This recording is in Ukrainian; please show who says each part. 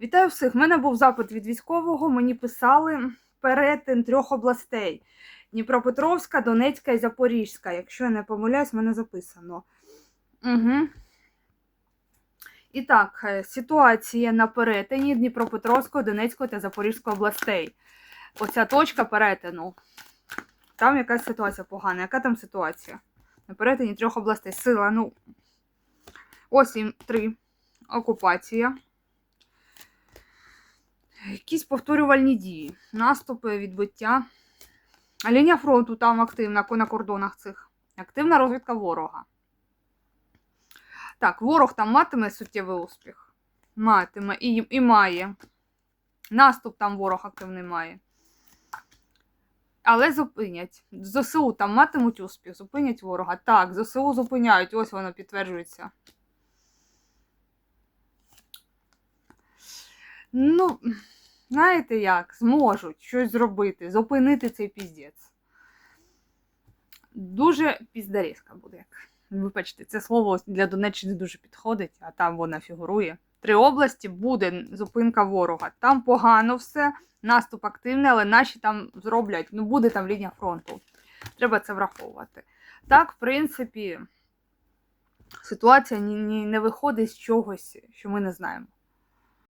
Speaker 1: Вітаю всіх! У мене був запит від військового. Мені писали перетин трьох областей: Дніпропетровська, Донецька і Запорізька. Якщо я не помиляюсь, в мене записано. Угу. І так, е, ситуація на перетині Дніпропетровської, Донецької та Запорізької областей. Оця точка перетину. Там якась ситуація погана. Яка там ситуація? На перетині трьох областей. Сила, ну. Ось їм три. Окупація. Якісь повторювальні дії, наступи, відбиття. Лінія фронту там активна на кордонах цих. Активна розвідка ворога. Так, ворог там матиме суттєвий успіх. Матиме і, і має. Наступ там ворог активний має. Але зупинять. ЗСУ там матимуть успіх, зупинять ворога. Так, ЗСУ зупиняють, ось воно підтверджується. Ну, знаєте як, зможуть щось зробити, зупинити цей піздець. Дуже піздарізка буде. як. Вибачте, це слово для Донеччини дуже підходить, а там вона фігурує. Три області буде зупинка ворога. Там погано все, наступ активний, але наші там зроблять, ну буде там лінія фронту. Треба це враховувати. Так, в принципі, ситуація не виходить з чогось, що ми не знаємо.